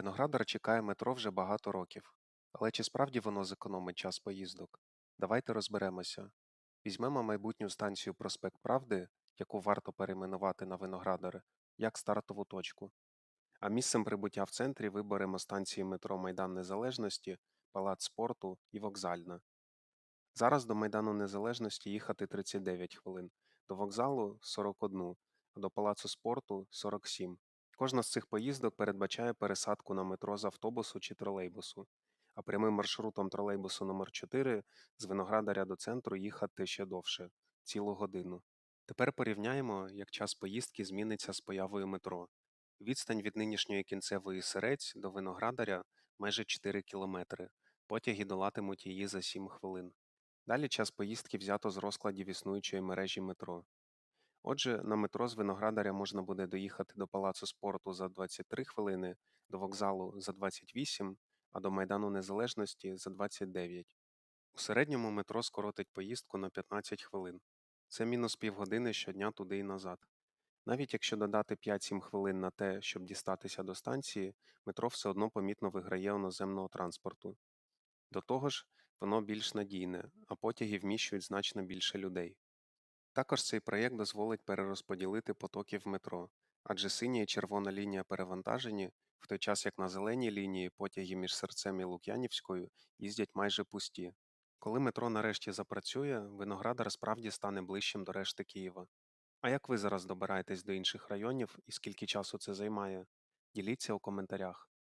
Виноградар чекає метро вже багато років. Але чи справді воно зекономить час поїздок? Давайте розберемося. Візьмемо майбутню станцію Проспект Правди, яку варто перейменувати на Виноградар, як стартову точку. А місцем прибуття в центрі виберемо станції метро Майдан Незалежності, Палац спорту і Вокзальна. Зараз до Майдану Незалежності їхати 39 хвилин, до вокзалу 41, а до Палацу спорту 47. Кожна з цих поїздок передбачає пересадку на метро з автобусу чи тролейбусу, а прямим маршрутом тролейбусу номер 4 з Виноградаря до центру їхати ще довше цілу годину. Тепер порівняємо, як час поїздки зміниться з появою метро. Відстань від нинішньої кінцевої Сирець до Виноградаря майже 4 кілометри. Потяги долатимуть її за 7 хвилин. Далі час поїздки взято з розкладів існуючої мережі метро. Отже, на метро з Виноградаря можна буде доїхати до Палацу спорту за 23 хвилини, до вокзалу за 28, а до Майдану Незалежності за 29. У середньому метро скоротить поїздку на 15 хвилин. Це мінус півгодини щодня туди і назад. Навіть якщо додати 5-7 хвилин на те, щоб дістатися до станції, метро все одно помітно виграє у наземного транспорту. До того ж, воно більш надійне, а потяги вміщують значно більше людей. Також цей проєкт дозволить перерозподілити потоки в метро, адже синя і червона лінія перевантажені, в той час як на зеленій лінії потяги між серцем і Лук'янівською їздять майже пусті. Коли метро нарешті запрацює, Виноградар справді стане ближчим до решти Києва. А як ви зараз добираєтесь до інших районів і скільки часу це займає? Діліться у коментарях.